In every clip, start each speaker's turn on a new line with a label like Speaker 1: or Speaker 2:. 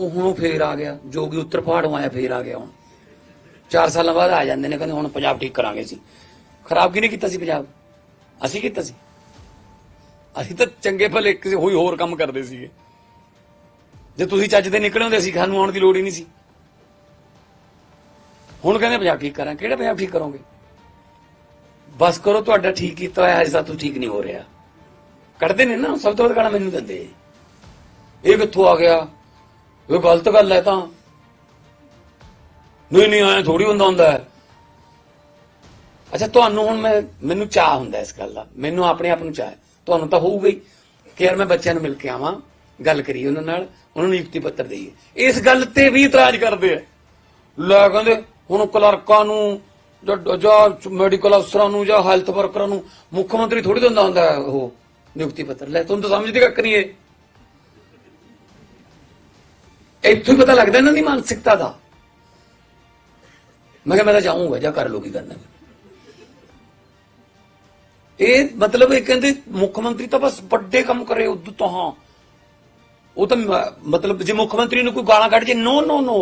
Speaker 1: ਉਹ ਹੁਣ ਉਹ ਫੇਰ ਆ ਗਿਆ ਜੋਗੀ ਉੱਤਰ ਪਹਾੜੋਂ ਆਇਆ, ਫੇਰ ਆ ਗਿਆ ਹੁਣ। 4 ਸਾਲਾਂ ਬਾਅਦ ਆ ਜਾਂਦੇ ਨੇ, ਕਹਿੰਦੇ ਹੁਣ ਪੰਜਾਬ ਠੀਕ ਕਰਾਂਗੇ ਸੀ ਖਰਾਬ ਕਿਹਨੇ ਕੀਤਾ ਸੀ ਪੰਜਾਬ? ਅਸੀਂ ਕੀਤਾ ਸੀ। ਅਸੀਂ ਤਾਂ ਚੰਗੇ ਭਲੇ ਕਿਸੇ ਹੋਈ ਹੋਰ ਕੰਮ ਕਰਦੇ ਸੀਗੇ। ਜੇ ਤੁਸੀਂ ਚੱਜ ਦੇ ਨਿਕਲੇ ਹੁੰਦੇ ਸੀ, ਸਾਨੂੰ ਆਉਣ ਦੀ ਲੋੜ ਹੀ ਨਹੀਂ ਸੀ। ਹੁਣ ਕਹਿੰਦੇ ਪੰਜਾਬ ਠੀਕ ਕਰਾਂ ਕਿਹੜਾ ਪੰਜਾਬ ਠੀਕ ਕਰੋਗੇ? ਬਸ ਕਰੋ, ਤੁਹਾਡਾ ਠੀਕ ਕੀਤਾ ਹੋਇਆ, ਅਜੇ ਤੂੰ ਠੀਕ ਨਹੀਂ ਹੋ ਰਿਹਾ। ਕੱਢਦੇ ਨੇ ਨਾ, ਸਭ ਤੋਂ ਵੱਧ ਗਾਣਾ ਮੈਨੂੰ ਦਿੰਦੇ। ਇਹ ਕਿੱਥੋਂ ਆ ਗਿਆ? ਇਹ ਗਲਤ ਗੱਲ ਹੈ ਤਾਂ। ਨਹੀਂ ਨਹੀਂ ਆਇਆ ਥੋੜੀ ਹੁੰਦਾ ਹੁੰਦਾ ਹੈ। ਅੱਛਾ, ਤੁਹਾਨੂੰ ਹੁਣ ਮੈਂ, ਮੈਨੂੰ ਚਾਹ ਹੁੰਦਾ ਇਸ ਗੱਲ ਦਾ। ਮੈਨੂੰ ਆਪਣੇ ਆਪ ਨੂੰ ਚਾਹ ਤੁਹਾਨੂੰ ਤਾਂ ਹੋਊਗਾ ਹੀ ਕਿ ਯਾਰ ਮੈਂ ਬੱਚਿਆਂ ਨੂੰ ਮਿਲ ਕੇ ਆਵਾਂ, ਗੱਲ ਕਰੀਏ ਉਹਨਾਂ ਨਾਲ, ਉਹਨਾਂ ਨੂੰ ਨਿਯੁਕਤੀ ਪੱਤਰ ਦੇਈਏ। ਇਸ ਗੱਲ ਤੇ ਵੀ ਇਤਰਾਜ਼ ਕਰਦੇ ਆ। ਲੈ ਕਹਿੰਦੇ, ਹੁਣ ਕਲਰਕਾਂ ਨੂੰ, ਜਾਂ ਮੈਡੀਕਲ ਅਫਸਰਾਂ ਨੂੰ, ਜਾਂ ਹੈਲਥ ਵਰਕਰਾਂ ਨੂੰ ਮੁੱਖ ਮੰਤਰੀ ਥੋੜੀ ਦਿੰਦਾ ਹੁੰਦਾ ਉਹ ਨਿਯੁਕਤੀ ਪੱਤਰ। ਲੈ, ਤੁਹਾਨੂੰ ਤਾਂ ਸਮਝਦੇ ਕੱਕ ਨਹੀਂ ਇਹ। ਇੱਥੋਂ ਹੀ ਪਤਾ ਲੱਗਦਾ ਇਹਨਾਂ ਦੀ ਮਾਨਸਿਕਤਾ ਦਾ। ਮੈਂ ਕਿਹਾ ਮੈਂ ਤਾਂ ਜਾਊਂਗਾ, ਜਾਂ ਕਰ ਲੋ ਕੀ ਕਰਨਾ। ਇਹ ਮਤਲਬ ਇਹ ਕਹਿੰਦੇ ਮੁੱਖ ਮੰਤਰੀ ਤਾਂ ਬਸ ਵੱਡੇ ਕੰਮ ਕਰੇ ਉਦੋਂ ਤੋਂ ਹਾਂ। ਉਹ ਤਾਂ ਮਤਲਬ ਜੇ ਮੁੱਖ ਮੰਤਰੀ ਨੂੰ ਕੋਈ ਗਾਲਾਂ ਕੱਢ ਜੇ ਨੋ ਨੋ ਨੋ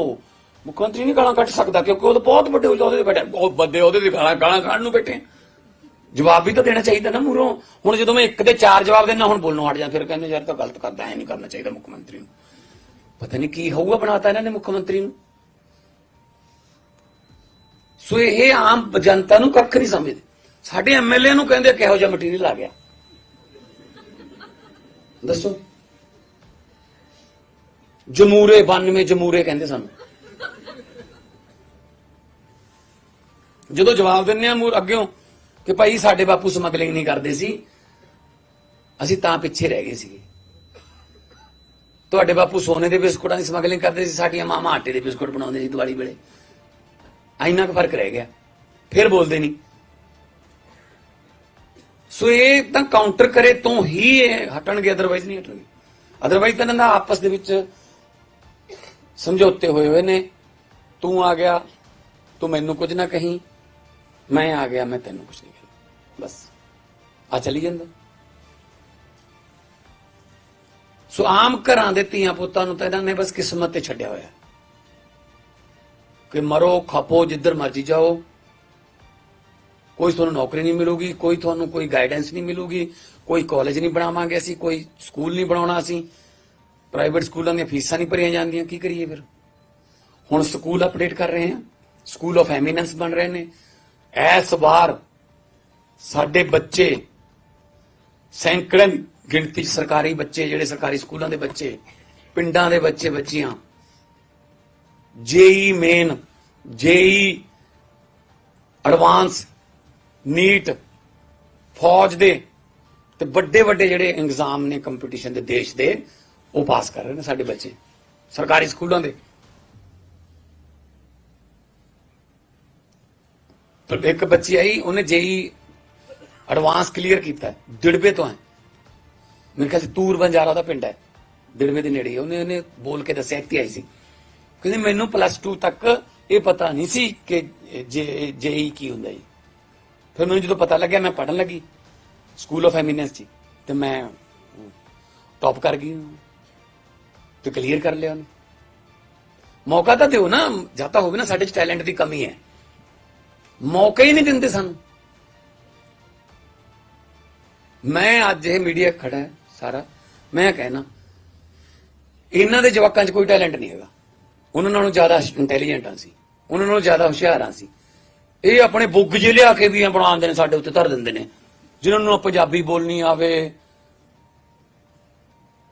Speaker 1: ਮੁੱਖ ਮੰਤਰੀ ਨਹੀਂ ਗਾਲਾਂ ਕੱਢ ਸਕਦਾ, ਕਿਉਂਕਿ ਉਹ ਤਾਂ ਬਹੁਤ ਵੱਡੇ ਉਹਦੇ ਤੇ ਬੈਠਾ। ਬਹੁਤ ਵੱਡੇ ਉਹਦੇ ਤੇ ਗਾਲਾਂ ਗਾਲਾਂ ਕੱਢਣ ਨੂੰ ਬੈਠੇ। ਜਵਾਬ ਵੀ ਤਾਂ ਦੇਣਾ ਚਾਹੀਦਾ ਨਾ ਮੂਰੋਂ ਹੁਣ ਜਦੋਂ ਮੈਂ ਇੱਕ ਦੇ ਚਾਰ ਜਵਾਬ ਦੇਣਾ ਹੁਣ ਬੋਲਣੋਂ ਹਟ ਜਾ, ਫਿਰ ਕਹਿੰਦੇ ਯਾਰ ਤਾਂ ਗਲਤ ਕਰਦਾ, ਐ ਨਹੀਂ ਕਰਨਾ ਚਾਹੀਦਾ ਮੁੱਖ ਮੰਤਰੀ ਨੂੰ। ਪਤਾ ਨਹੀਂ ਕੀ ਹੋਊਗਾ, ਬਣਾਤਾ ਇਹਨਾਂ ਨੇ ਮੁੱਖ ਮੰਤਰੀ ਨੂੰ। ਸੋ ਇਹ ਆਮ ਜਨਤਾ ਨੂੰ ਕੱਖ ਨਹੀਂ ਸਮਝਦੇ। ਸਾਡੇ ਐਮਐਲਏ ਨੂੰ ਕਹਿੰਦੇ ਕਿਹੋ ਜਿਹਾ ਮਟੀਰੀਅਲ ਆ ਗਿਆ। ਦੱਸੋ। ਜਮੂਰੇ 92 ਜਮੂਰੇ ਕਹਿੰਦੇ ਸਾਨੂੰ। ਜਦੋਂ ਜਵਾਬ ਦਿੰਨੇ ਆ ਮੂਰ ਅੱਗਿਓਂ ਕਿ ਭਾਈ ਸਾਡੇ ਬਾਪੂ ਸਮਗਲਿੰਗ ਨਹੀਂ ਕਰਦੇ ਸੀ, ਅਸੀਂ ਤਾਂ ਪਿੱਛੇ ਰਹਿ ਗਏ ਸੀਗੇ। ਤੁਹਾਡੇ ਬਾਪੂ ਸੋਨੇ ਦੇ ਬਿਸਕੁਟਾਂ ਦੀ ਸਮਗਲਿੰਗ ਕਰਦੇ ਸੀ, ਸਾਡੀਆਂ ਮਾਮਾ ਆਟੇ ਦੇ ਬਿਸਕੁਟ ਬਣਾਉਂਦੇ ਸੀ ਦਿਵਾਲੀ ਵੇਲੇ। ਇੰਨਾ ਕੁ ਫ਼ਰਕ ਰਹਿ ਗਿਆ। ਫਿਰ ਬੋਲਦੇ ਨਹੀਂ। ਸੋ ਇਹ ਤਾਂ ਕਾਊਂਟਰ ਕਰੇ ਤੋਂ ਹੀ ਇਹ ਹਟਣਗੇ ਅਦਰਵਾਈਜ਼ ਨਹੀਂ ਹਟਣਗੇ। ਅਦਰਵਾਈਜ਼ ਤਾਂ ਇਹਨਾਂ ਦਾ ਆਪਸ ਦੇ ਵਿੱਚ ਸਮਝੌਤੇ ਹੋਏ ਹੋਏ ਨੇ। ਤੂੰ ਆ ਗਿਆ, ਤੂੰ ਮੈਨੂੰ ਕੁਝ ਨਾ ਕਹੀਂ। ਮੈਂ ਆ ਗਿਆ, ਮੈਂ ਤੈਨੂੰ ਕੁਝ ਨਹੀਂ ਕਹਿੰਦਾ। ਬਸ। ਆ ਚਲੀ ਜਾਂਦਾ। ਸੋ ਆਮ ਘਰਾਂ ਦੇ ਧੀਆਂ ਪੁੱਤਾਂ ਨੂੰ ਤਾਂ ਇਹਨਾਂ ਨੇ ਬਸ ਕਿਸਮਤ ਤੇ ਛੱਡਿਆ ਹੋਇਆ ਕਿ ਮਰੋ, ਖਪੋ, ਜਿੱਧਰ ਮਰਜ਼ੀ ਜਾਓ। ਕੋਈ ਤੁਹਾਨੂੰ ਨੌਕਰੀ ਨਹੀਂ ਮਿਲੂਗੀ, ਕੋਈ ਤੁਹਾਨੂੰ ਕੋਈ ਗਾਈਡੈਂਸ ਨਹੀਂ ਮਿਲੂਗੀ, ਕੋਈ ਕਾਲਜ ਨਹੀਂ ਬਣਾਵਾਂਗੇ ਅਸੀਂ, ਕੋਈ ਸਕੂਲ ਨਹੀਂ ਬਣਾਉਣਾ ਅਸੀਂ। ਪ੍ਰਾਈਵੇਟ ਸਕੂਲਾਂ ਦੀਆਂ ਫੀਸਾਂ ਨਹੀਂ ਭਰੀਆਂ ਜਾਂਦੀਆਂ, ਕੀ ਕਰੀਏ ਫਿਰ? ਹੁਣ ਸਕੂਲ ਅਪਡੇਟ ਕਰ ਰਹੇ ਹਾਂ। ਸਕੂਲ ਆਫ ਐਮੀਨੈਂਸ ਬਣ ਰਹੇ ਨੇ। ਇਸ ਵਾਰ ਸਾਡੇ ਬੱਚੇ ਸੈਂਕੜੇ ਗਿਣਤੀ 'ਚ ਸਰਕਾਰੀ ਬੱਚੇ, ਜਿਹੜੇ ਸਰਕਾਰੀ ਸਕੂਲਾਂ ਦੇ ਬੱਚੇ, ਪਿੰਡਾਂ ਦੇ ਬੱਚੇ, ਬੱਚੀਆਂ। JEE main, JEE advance, NEET, ਫੌਜ ਦੇ ਤੇ ਵੱਡੇ ਵੱਡੇ ਜਿਹੜੇ ਐਗਜ਼ਾਮ ਨੇ ਕੰਪੀਟੀਸ਼ਨ ਦੇ ਦੇਸ਼ ਦੇ, ਉਹ ਪਾਸ ਕਰ ਰਹੇ ਨੇ ਸਾਡੇ ਬੱਚੇ, ਸਰਕਾਰੀ ਸਕੂਲਾਂ ਦੇ। ਇੱਕ ਬੱਚੀ ਆਈ, ਉਹਨੇ ਜੇਈ ਐਡਵਾਂਸ ਕਲੀਅਰ ਕੀਤਾ, ਡਿੜਬੇ ਤੋਂ ਹੈ ਮੇਰੇ ਖਿਆਲ ਚ ਤੂਰ ਬੰਜਾਰਾ ਦਾ ਪਿੰਡ ਹੈ ਦਿੜਬੇ ਦੇ ਨੇੜੇ। ਉਹਨੇ ਉਹਨੇ ਬੋਲ ਕੇ ਦੱਸਿਆ, ਇੱਥੇ ਆਈ ਸੀ। ਕਹਿੰਦੀ, ਮੈਨੂੰ ਪਲੱਸ 2 ਤੱਕ ਇਹ ਪਤਾ ਨਹੀਂ ਸੀ ਕਿ ਜੇ ਜੇਈ ਕੀ ਹੁੰਦਾ ਜੀ। ਫਿਰ ਮੈਨੂੰ ਜਦੋਂ ਪਤਾ ਲੱਗਿਆ, ਮੈਂ ਪੜਨ ਲੱਗੀ ਸਕੂਲ ਆਫ ਐਮੀਨੈਂਸ ਚ ਤੇ ਮੈਂ ਟੌਪ ਕਰ ਗਈ। ਤੇ ਕਲੀਅਰ ਕਰ ਲਿਆ ਉਹਨੇ। ਮੌਕਾ ਤਾਂ ਦਿਓ ਨਾ, ਜਾਂ ਤਾਂ ਹੋਵੇ ਨਾ ਸਾਡੇ ਚ ਟੈਲੈਂਟ ਦੀ ਕਮੀ ਹੈ। ਮੌਕੇ ਹੀ ਨਹੀਂ ਦਿੰਦੇ ਸਾਨੂੰ। ਮੈਂ ਅੱਜ ਇਹ ਮੀਡੀਆ ਖੜਾ ਸਾਰਾ। ਮੈਂ ਕਹਿਣਾ, ਇਹਨਾਂ ਦੇ ਜਵਾਕਾਂ 'ਚ ਕੋਈ ਟੈਲੈਂਟ ਨਹੀਂ ਹੈਗਾ। ਉਹਨਾਂ ਨਾਲੋਂ ਜ਼ਿਆਦਾ ਇੰਟੈਲੀਜੈਂਟ ਆ ਸੀ ਉਹਨਾਂ ਨਾਲੋਂ ਜ਼ਿਆਦਾ ਹੁਸ਼ਿਆਰ ਆ ਸੀ ਇਹ ਆਪਣੇ ਬੁੱਗ ਜੇ ਲਿਆ ਕੇ ਵੀ ਬਣਾਉਂਦੇ ਨੇ, ਸਾਡੇ ਉੱਤੇ ਧਰ ਦਿੰਦੇ ਨੇ। ਜਿਨ੍ਹਾਂ ਨੂੰ ਪੰਜਾਬੀ ਬੋਲਣੀ ਆਵੇ,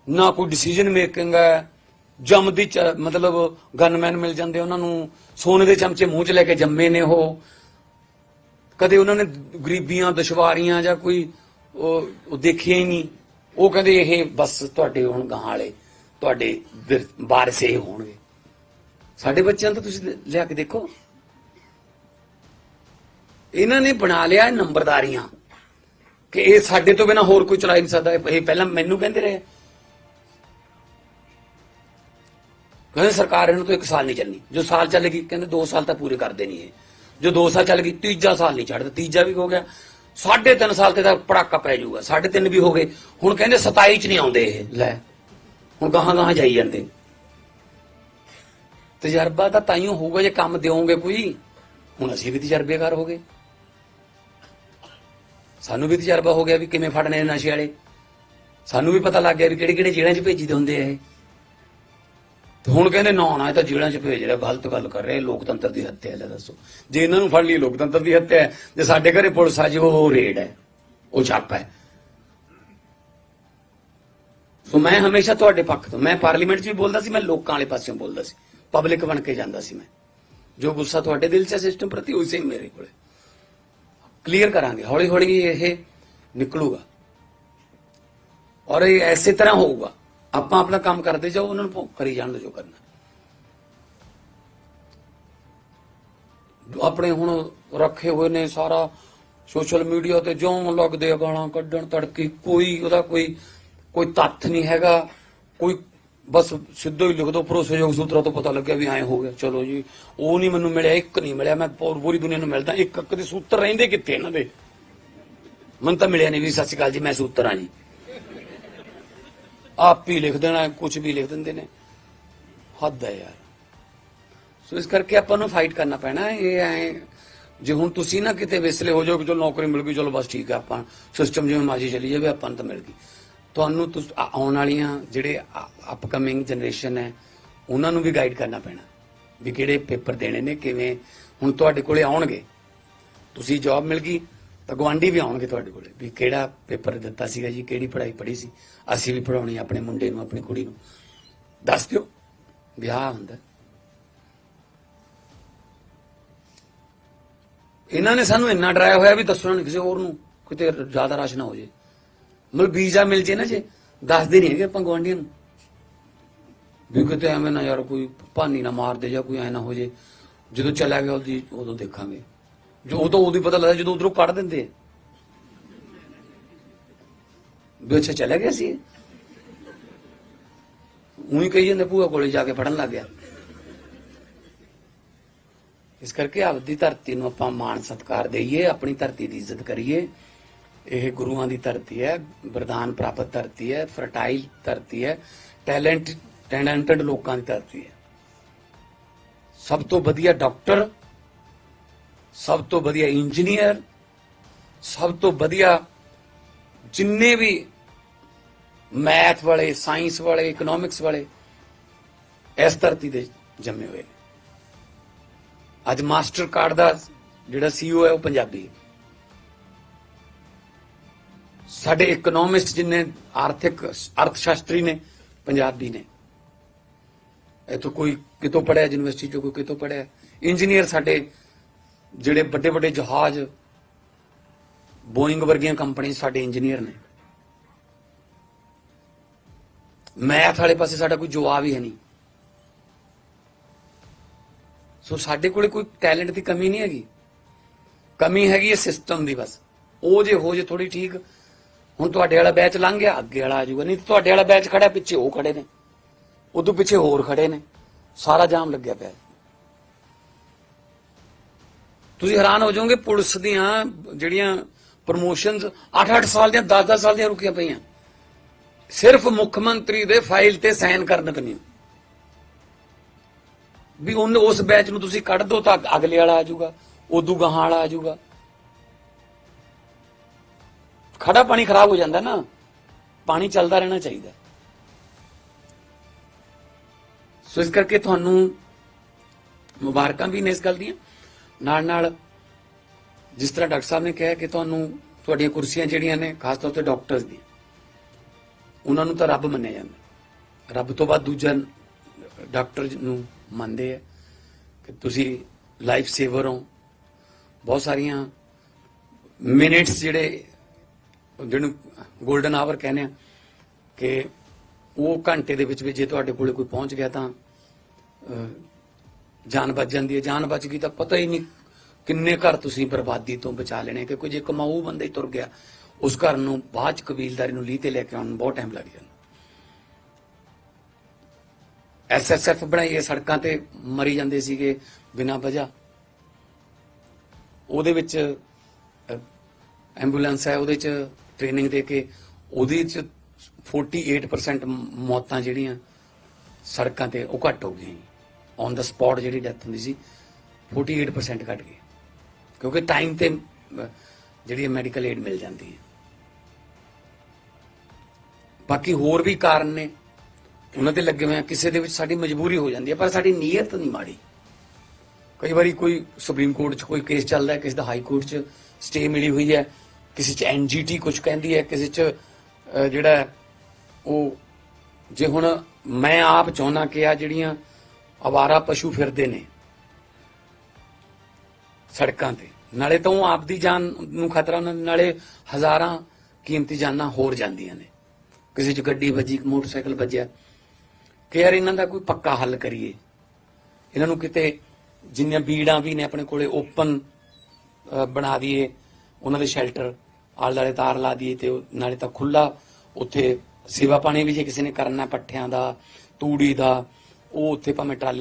Speaker 1: ਨਾ ਕੋਈ ਡਿਸੀਜਨ ਮੇਕਿੰਗ ਹੈ। ਜੰਮਦੀ ਚ- ਮਤਲਬ ਗਨਮੈਨ ਮਿਲ ਜਾਂਦੇ ਉਹਨਾਂ ਨੂੰ। ਸੋਨੇ ਦੇ ਚਮਚੇ ਮੂੰਹ 'ਚ ਲੈ ਕੇ ਜੰਮੇ ਨੇ ਉਹ। ਕਦੇ ਉਹਨਾਂ ਨੇ ਗਰੀਬੀਆਂ, ਦੁਸ਼ਵਾਰੀਆਂ ਜਾਂ ਕੋਈ ਉਹ ਉਹ ਦੇਖਿਆ ਹੀ ਨਹੀਂ। ਉਹ ਕਹਿੰਦੇ ਇਹ ਬਸ ਤੁਹਾਡੇ ਹੁਣ ਗਾਂ ਵਾਲੇ, ਤੁਹਾਡੇ ਵਾਰਿਸ ਇਹ ਹੋਣਗੇ। ਸਾਡੇ ਬੱਚਿਆਂ ਨੂੰ ਤਾਂ ਤੁਸੀਂ ਲਿਆ ਕੇ ਦੇਖੋ। ਇਹਨਾਂ ਨੇ ਬਣਾ ਲਿਆ ਨੰਬਰਦਾਰੀਆਂ ਕਿ ਇਹ ਸਾਡੇ ਤੋਂ ਬਿਨਾ ਹੋਰ ਕੋਈ ਚਲਾ ਹੀ ਨਹੀਂ ਸਕਦਾ। ਇਹ ਪਹਿਲਾਂ ਮੈਨੂੰ ਕਹਿੰਦੇ ਰਹੇ। ਕਹਿੰਦੇ ਸਰਕਾਰ ਇਹਨੂੰ ਤੋਂ ਇੱਕ ਸਾਲ ਨਹੀਂ ਚੱਲਣੀ। ਜੋ ਸਾਲ ਚੱਲੇਗੀ, ਕਹਿੰਦੇ 2 ਸਾਲ ਤਾਂ ਪੂਰੇ ਕਰਦੇ ਨਹੀਂ ਇਹ। ਜੋ 2 ਸਾਲ ਚੱਲ ਗਈ ਤੀਜਾ ਸਾਲ ਨਹੀਂ ਛੱਡਦਾ ਤੀਜਾ ਵੀ ਹੋ ਗਿਆ। ਸਾਢੇ ਤਿੰਨ ਸਾਲ ਤੇ ਤਾਂ ਪੜਾਕਾ ਪੈ ਜਾਊਗਾ, ਸਾਢੇ ਤਿੰਨ ਵੀ ਹੋ ਗਏ। ਹੁਣ ਕਹਿੰਦੇ 27 ਚ ਨਹੀਂ ਆਉਂਦੇ ਇਹ। ਲੈ, ਹੁਣ ਗਾਹਾਂ ਗਾਹਾਂ ਜਾਈ ਜਾਂਦੇ। ਤਜਰਬਾ ਤਾਂ ਤਾਈਓ ਹੋਊਗਾ ਜੇ ਕੰਮ ਦਿਓਗੇ ਕੋਈ। ਹੁਣ ਅਸੀਂ ਵੀ ਤਜਰਬੇਕਾਰ ਹੋ ਗਏ। ਸਾਨੂੰ ਵੀ ਤਜਰਬਾ ਹੋ ਗਿਆ ਵੀ ਕਿਵੇਂ ਫੜਨੇ ਨਸ਼ੇ ਵਾਲੇ। ਸਾਨੂੰ ਵੀ ਪਤਾ ਲੱਗ ਗਿਆ ਵੀ ਕਿਹੜੇ ਕਿਹੜੇ ਜੇਲ੍ਹਾਂ 'ਚ ਭੇਜੀ ਦੇ ਹੁੰਦੇ ਆ ਇਹ। ਤੇ ਹੁਣ ਕਹਿੰਦੇ ਨਾ ਨਾ, ਇਹ ਤਾਂ ਜੇਲ੍ਹਾਂ 'ਚ ਭੇਜ ਰਿਹਾ, ਗਲਤ ਗੱਲ ਕਰ ਰਿਹਾ ਲੋਕਤੰਤਰ ਦੀ ਹੱਤਿਆ ਹੈ ਦੱਸੋ। ਜੇ ਇਹਨਾਂ ਨੂੰ ਫੜ ਲਈ, ਲੋਕਤੰਤਰ ਦੀ ਹੱਤਿਆ ਹੈ, ਜੇ ਸਾਡੇ ਘਰੇ ਪੁਲਿਸ ਆ ਜੀ, ਉਹ ਰੇਡ ਹੈ, ਉਹ ਛਾਪਾ ਹੈ। ਸੋ ਮੈਂ ਹਮੇਸ਼ਾ ਤੁਹਾਡੇ ਪੱਖ ਤੋਂ, ਮੈਂ ਪਾਰਲੀਮੈਂਟ 'ਚ ਵੀ ਬੋਲਦਾ ਸੀ, ਮੈਂ ਲੋਕਾਂ ਵਾਲੇ ਪਾਸਿਓਂ ਬੋਲਦਾ ਸੀ, ਪਬਲਿਕ ਬਣ ਕੇ ਜਾਂਦਾ ਸੀ ਮੈਂ। ਜੋ ਗੁੱਸਾ ਤੁਹਾਡੇ ਦਿਲ 'ਚ ਹੈ ਸਿਸਟਮ ਪ੍ਰਤੀ ਉਹ ਸੇਮ ਮੇਰੇ ਕੋਲੇ ਕਲੀਅਰ ਕਰਾਂਗੇ ਹੌਲੀ ਹੌਲੀ ਇਹ ਨਿਕਲੂਗਾ। ਔਰ ਇਹ ਐਸੇ ਤਰ੍ਹਾਂ ਹੋਊਗਾ ਆਪਾਂ ਆਪਣਾ ਕੰਮ ਕਰਦੇ ਜਾਓ, ਉਹਨਾਂ ਨੂੰ ਕਰੀ ਜਾਣ ਦਿਓ ਜੋ ਕਰਨਾ। ਆਪਣੇ ਹੁਣ ਰੱਖੇ ਹੋਏ ਨੇ ਸਾਰਾ ਸੋਸ਼ਲ ਮੀਡੀਆ ਤੇ ਜਿਉਂ ਲੱਗਦੇ ਆ ਗਾਲਾਂ ਕੱਢਣ ਤੜਕੀ, ਕੋਈ ਉਹਦਾ ਕੋਈ ਕੋਈ ਤੱਥ ਨਹੀਂ ਹੈਗਾ। ਕੋਈ ਬਸ ਸਿੱਧੋ ਹੀ ਲਿਖ ਦੋ, ਭਰੋਸੇਯੋਗ ਸੂਤਰਾਂ ਤੋਂ ਪਤਾ ਲੱਗਿਆ ਵੀ ਐਂ ਹੋ ਗਿਆ। ਚਲੋ ਜੀ, ਉਹ ਨਹੀਂ ਮੈਨੂੰ ਮਿਲਿਆ, ਇੱਕ ਨਹੀਂ ਮਿਲਿਆ। ਮੈਂ ਪੂਰੀ ਦੁਨੀਆ ਨੂੰ ਮਿਲਦਾ। ਇੱਕ ਇੱਕ ਦੇ ਸੂਤਰ ਰਹਿੰਦੇ ਕਿੱਥੇ ਇਹਨਾਂ ਦੇ? ਮੈਨੂੰ ਤਾਂ ਮਿਲਿਆ ਨਹੀਂ ਵੀ ਸਤਿ ਸ਼੍ਰੀ ਅਕਾਲ ਜੀ, ਮੈਂ ਸੂਤਰ ਹਾਂ ਜੀ। ਆਪ ਹੀ ਲਿਖ ਦੇਣਾ ਕੁਝ ਵੀ ਲਿਖ ਦਿੰਦੇ ਨੇ। ਹੱਦ ਹੈ ਯਾਰ। ਸੋ ਇਸ ਕਰਕੇ ਆਪਾਂ ਨੂੰ ਫਾਈਟ ਕਰਨਾ ਪੈਣਾ। ਇਹ ਐ, ਜੇ ਹੁਣ ਤੁਸੀਂ ਨਾ ਕਿਤੇ ਵਿਸਲੇ ਹੋ ਜਾਓ ਕਿ ਚਲੋ ਨੌਕਰੀ ਮਿਲ ਗਈ, ਚਲੋ ਬਸ ਠੀਕ ਹੈ ਆਪਾਂ। ਸਿਸਟਮ ਜਿਵੇਂ ਮਾਜੀ ਚਲੀ ਜਾਵੇ, ਆਪਾਂ ਨੂੰ ਤਾਂ ਮਿਲ ਗਈ। ਤੁਹਾਨੂੰ ਤੁਸ- ਆਉਣ ਵਾਲੀਆਂ ਜਿਹੜੇ ਅਪਕਮਿੰਗ ਜਨਰੇਸ਼ਨ ਹੈ, ਉਹਨਾਂ ਨੂੰ ਵੀ ਗਾਈਡ ਕਰਨਾ ਪੈਣਾ। ਵੀ ਕਿਹੜੇ ਪੇਪਰ ਦੇਣੇ ਨੇ, ਕਿਵੇਂ। ਹੁਣ ਤੁਹਾਡੇ ਕੋਲੇ ਆਉਣਗੇ। ਤੁਸੀਂ ਜੌਬ ਮਿਲ ਗਈ ਤਾਂ ਗਵਾਂਢੀ ਵੀ ਆਉਣਗੇ ਤੁਹਾਡੇ ਕੋਲੇ ਵੀ ਕਿਹੜਾ ਪੇਪਰ ਦਿੱਤਾ ਸੀਗਾ ਜੀ, ਕਿਹੜੀ ਪੜ੍ਹਾਈ ਪੜ੍ਹੀ ਸੀ? ਅਸੀਂ ਵੀ ਪੜਾਉਣੀ ਆਪਣੇ ਮੁੰਡੇ ਨੂੰ, ਆਪਣੀ ਕੁੜੀ ਨੂੰ। ਦੱਸ ਦਿਓ, ਵਿਆਹ ਹੁੰਦਾ। ਇਹਨਾਂ ਨੇ ਸਾਨੂੰ ਇੰਨਾ ਡਰਾਇਆ ਹੋਇਆ ਵੀ ਦੱਸਣਾ ਨਹੀਂ ਕਿਸੇ ਹੋਰ ਨੂੰ, ਕਿਤੇ ਜ਼ਿਆਦਾ ਰਸ਼ ਨਾ ਹੋ ਜੇ। ਮਤਲਬ ਵੀਜ਼ਾ ਮਿਲ ਜੇ ਨਾ ਜੇ, ਦੱਸਦੇ ਨਹੀਂ ਹੈਗੇ ਆਪਾਂ ਗਵਾਂਢੀਆਂ ਨੂੰ। ਵੀ ਕਿਤੇ ਐਵੇਂ ਨਾ ਯਾਰ ਕੋਈ ਭਾਨੀ ਨਾ ਮਾਰ ਦੇ ਜਾਂ ਕੋਈ ਐ ਨਾ ਹੋ ਜੇ। ਜਦੋਂ ਚਲਾ ਗਿਆ ਉਹਦੀ, ਉਦੋਂ ਦੇਖਾਂਗੇ। ਜੋ ਉਦੋਂ ਉਦੋਂ ਪਤਾ ਲੱਗਦਾ ਜਦੋਂ ਉਧਰੋਂ ਕੱਢ ਦਿੰਦੇ ਆ। ਵੀ ਅੱਛਾ, ਚਲਾ ਗਿਆ ਸੀ। ਉਹੀ ਕਹੀ ਜਾਂਦੇ, ਭੂਆ ਕੋਲੇ ਜਾ ਕੇ ਪੜਨ ਲੱਗ ਗਿਆ। ਇਸ ਕਰਕੇ ਆਪਦੀ ਧਰਤੀ ਨੂੰ ਆਪਾਂ ਮਾਣ ਸਤਿਕਾਰ ਦਈਏ, ਆਪਣੀ ਧਰਤੀ ਦੀ ਇੱਜ਼ਤ ਕਰੀਏ। ਇਹ ਗੁਰੂਆਂ ਦੀ ਧਰਤੀ ਹੈ, ਵਰਦਾਨ ਪ੍ਰਾਪਤ ਧਰਤੀ ਹੈ, ਫਰਟਾਈਲ ਧਰਤੀ ਹੈ, ਟੈਲੈਂਟ, ਟੈਲੈਂਟਡ ਲੋਕਾਂ ਦੀ ਧਰਤੀ ਹੈ। ਸਭ ਤੋਂ ਵਧੀਆ ਡਾਕਟਰ ਸਭ ਤੋਂ ਵਧੀਆ ਇੰਜੀਨੀਅਰ, ਸਭ ਤੋਂ ਵਧੀਆ ਜਿੰਨੇ ਵੀ ਮੈਥ ਵਾਲੇ, ਸਾਇੰਸ ਵਾਲੇ ਇਕਨੋਮਿਕਸ ਵਾਲੇ ਇਸ ਧਰਤੀ ਦੇ ਜੰਮੇ ਹੋਏ ਨੇ। ਅੱਜ ਮਾਸਟਰ ਕਾਰਡ ਦਾ ਜਿਹੜਾ ਸੀਈਓ ਹੈ ਉਹ ਪੰਜਾਬੀ ਹੈ। ਸਾਡੇ ਇਕਨੋਮਿਸਟ ਜਿੰਨੇ ਆਰਥਿਕ ਅਰਥ ਸ਼ਾਸਤਰੀ ਨੇ, ਪੰਜਾਬੀ ਨੇ। ਇਥੋਂ ਕੋਈ ਕਿਤੋਂ ਪੜਿਆ ਯੂਨੀਵਰਸਿਟੀ ਚੋਂ ਕੋਈ ਕਿਤੋਂ ਪੜਿਆ ਇੰਜੀਨੀਅਰ ਸਾਡੇ ਜਿਹੜੇ ਵੱਡੇ ਵੱਡੇ ਜਹਾਜ਼ ਬੋਇੰਗ ਵਰਗੀਆਂ ਕੰਪਨੀ ਸਾਡੇ ਇੰਜੀਨੀਅਰ ਨੇ। ਮੈਥ ਵਾਲੇ ਪਾਸੇ ਸਾਡਾ ਕੋਈ ਜਵਾਬ ਹੀ ਹੈ ਨਹੀਂ। ਸੋ ਸਾਡੇ ਕੋਲੇ ਕੋਈ ਟੈਲੈਂਟ ਦੀ ਕਮੀ ਨਹੀਂ ਹੈਗੀ। ਕਮੀ ਹੈਗੀ ਹੈ ਸਿਸਟਮ ਦੀ ਬਸ। ਉਹ ਜੇ ਹੋ ਜੇ ਥੋੜੀ ਠੀਕ, ਹੁਣ ਤੁਹਾਡੇ ਵਾਲਾ ਬੈਚ ਲੰਘ ਗਿਆ, ਅੱਗੇ ਵਾਲਾ ਆ ਜਾਊਗਾ। ਨਹੀਂ ਤਾਂ ਤੁਹਾਡੇ ਵਾਲਾ ਬੈਚ ਖੜਾ ਪਿੱਛੇ ਉਹ ਖੜੇ ਨੇ। ਉਦੋਂ ਪਿੱਛੇ ਹੋਰ ਖੜੇ ਨੇ। ਸਾਰਾ ਜਾਮ ਲੱਗਿਆ ਪਿਆ। ਤੁਸੀਂ ਹੈਰਾਨ ਹੋ ਜਾਓਗੇ, ਪੁਲਿਸ ਦੀਆਂ ਜਿਹੜੀਆਂ ਪ੍ਰਮੋਸ਼ਨਸ 8-8 ਸਾਲ ਦੀਆਂ 10-10 ਸਾਲ ਦੀਆਂ ਰੁਕੀਆਂ ਪਈਆਂ। ਸਿਰਫ ਮੁੱਖ ਮੰਤਰੀ ਦੇ ਫਾਈਲ ਤੇ ਸਾਈਨ ਕਰਨ ਕਨੀ ਵੀ ਉਹਨੇ ਉਸ ਬੈਚ ਨੂੰ ਤੁਸੀਂ ਕੱਢ ਦੋ ਤਾਂ ਅਗਲੇ ਵਾਲਾ ਆ ਜਾਊਗਾ, ਉਦੋਂ ਗਾਹਾਂ ਵਾਲਾ ਆ ਜਾਊਗਾ। ਖੜਾ ਪਾਣੀ ਖਰਾਬ ਹੋ ਜਾਂਦਾ ਨਾ, ਪਾਣੀ ਚੱਲਦਾ ਰਹਿਣਾ ਚਾਹੀਦਾ। ਸੋ ਇਸ ਕਰਕੇ ਤੁਹਾਨੂੰ ਮੁਬਾਰਕਾਂ ਵੀ ਨੇ ਇਸ ਗੱਲ ਦੀਆਂ। ਨਾਲ ਨਾਲ ਜਿਸ ਤਰ੍ਹਾਂ ਡਾਕਟਰ ਸਾਹਿਬ ਨੇ ਕਿਹਾ ਕਿ ਤੁਹਾਨੂੰ ਤੁਹਾਡੀਆਂ ਕੁਰਸੀਆਂ ਜਿਹੜੀਆਂ ਨੇ, ਖਾਸ ਤੌਰ ਤੇ ਡਾਕਟਰਸ ਦੀ ਉਹਨਾਂ ਨੂੰ ਤਾਂ ਰੱਬ ਮੰਨਿਆ ਜਾਂਦਾ। ਰੱਬ ਤੋਂ ਬਾਅਦ ਦੂਜਾ ਡਾਕਟਰ ਨੂੰ ਮੰਨਦੇ ਆ ਕਿ ਤੁਸੀਂ ਲਾਈਫ ਸੇਵਰ ਹੋ। ਬਹੁਤ ਸਾਰੀਆਂ ਮਿੰਟਸ ਜਿਹੜੇ ਜਿਹਨੂੰ 골ਡਨ ਆਵਰ ਕਹਿੰਦੇ ਆ ਕਿ ਉਹ ਘੰਟੇ ਦੇ ਵਿੱਚ ਵੀ ਜੇ ਤੁਹਾਡੇ ਕੋਲੇ ਕੋਈ ਪਹੁੰਚ ਗਿਆ ਤਾਂ ਜਾਨ ਬਚ ਜਾਂਦੀ ਹੈ। ਜਾਨ ਬਚ ਗਈ ਤਾਂ ਪਤਾ ਹੀ ਨਹੀਂ ਕਿੰਨੇ ਘਰ ਤੁਸੀਂ ਬਰਬਾਦੀ ਤੋਂ ਬਚਾ ਲੈਣੇ ਕਿ ਕੋਈ ਜੇ ਕਮਾਊ ਬੰਦਾ ਹੀ ਤੁਰ ਗਿਆ, ਉਸ ਘਰ ਨੂੰ ਬਾਅਦ ਚ ਕਬੀਲਦਾਰੀ ਨੂੰ ਲੀ ਤੇ ਲੈ ਕੇ ਆਉਣ ਨੂੰ ਬਹੁਤ ਟਾਈਮ ਲੱਗ ਜਾਂਦਾ। ਐਸਐਸਐਫ ਬਣਾਈਏ ਸੜਕਾਂ ਤੇ, ਮਰੀ ਜਾਂਦੇ ਸੀਗੇ ਬਿਨਾਂ ਵਜ੍ਹਾ। ਉਹਦੇ ਵਿੱਚ ਐਂਬੂਲੈਂਸ ਹੈ, ਉਹਦੇ ਚ ਟ੍ਰੇਨਿੰਗ ਦੇ ਕੇ, ਉਹਦੇ ਚ 48% ਮੌਤਾਂ ਜਿਹੜੀਆਂ ਸੜਕਾਂ ਤੇ ਉਹ ਘੱਟ ਹੋ ਗਈਆਂ। ਔਨ ਦਾ ਸਪੌਟ ਜਿਹੜੀ ਡੈਥ ਹੁੰਦੀ ਸੀ 48% ਘਟ ਗਈ। ਕਿਉਂਕਿ ਟਾਈਮ ਤੇ ਜਿਹੜੀ ਮੈਡੀਕਲ ਏਡ ਮਿਲ ਜਾਂਦੀ ਹੈ। ਬਾਕੀ ਹੋਰ ਵੀ ਕਾਰਨ ਨੇ। ਉਹਨਾਂ ਤੇ ਲੱਗੇ ਹੋਏ ਆ, ਕਿਸੇ ਦੇ ਵਿੱਚ ਸਾਡੀ ਮਜਬੂਰੀ ਹੋ ਜਾਂਦੀ ਹੈ, ਪਰ ਸਾਡੀ ਨੀਅਤ ਨਹੀਂ ਮਾੜੀ। ਕਈ ਵਾਰੀ ਕੋਈ ਸੁਪਰੀਮ ਕੋਰਟ 'ਚ ਕੋਈ ਕੇਸ ਚੱਲਦਾ ਹੈ, ਕਿਸੇ ਦਾ ਹਾਈ ਕੋਰਟ 'ਚ ਸਟੇ ਮਿਲੀ ਹੋਈ ਹੈ, ਕਿਸੇ 'ਚ ਐਨਜੀਟੀ ਕੁਝ ਕਹਿੰਦੀ ਹੈ, ਕਿਸੇ 'ਚ ਜਿਹੜਾ ਉਹ, ਜੇ ਹੁਣ ਮੈਂ ਆਪ ਚਾਹੁੰਦਾ ਕਿ ਆ ਜਿਹੜੀਆਂ ਅਵਾਰਾ ਪਸ਼ੂ ਫਿਰਦੇ ਨੇ ਸੜਕਾਂ ਤੇ। ਨਾਲੇ ਤਾਂ ਉਹ ਆਪ ਦੀ ਜਾਨ ਨੂੰ ਖਤਰਾ ਉਹਨਾਂ ਨਾਲੇ ਹਜ਼ਾਰਾਂ ਕੀਮਤੀ ਜਾਨਾਂ ਹੋਰ ਜਾਂਦੀਆਂ ਨੇ। ਕਿਸੇ 'ਚ ਗੱਡੀ ਵੱਜੀ ਮੋਟਰਸਾਈਕਲ ਵੱਜਿਆ। ਕਿ ਯਾਰ ਇਹਨਾਂ ਦਾ ਕੋਈ ਪੱਕਾ ਹੱਲ ਕਰੀਏ। ਇਹਨਾਂ ਨੂੰ ਕਿਤੇ ਜਿੰਨੀਆਂ ਬੀੜਾਂ ਵੀ ਨੇ ਆਪਣੇ ਕੋਲੇ ਓਪਨ ਬਣਾ ਦਈਏ, ਉਹਨਾਂ ਦੇ ਸ਼ੈਲਟਰ ਆਲੇ ਦੁਆਲੇ ਤਾਰ ਲਾ ਦਈਏ ਤੇ ਨਾਲੇ ਤਾਂ ਖੁੱਲਾ ਉੱਥੇ ਸੇਵਾ ਪਾਣੀ ਵੀ ਜੇ ਕਿਸੇ ਨੇ ਕਰਨਾ, ਪੱਠਿਆਂ ਦਾ, ਤੂੜੀ ਦਾ ਉਹ ਉੱਥੇ ਭਾਵੇਂ ਟਰਾਲੀ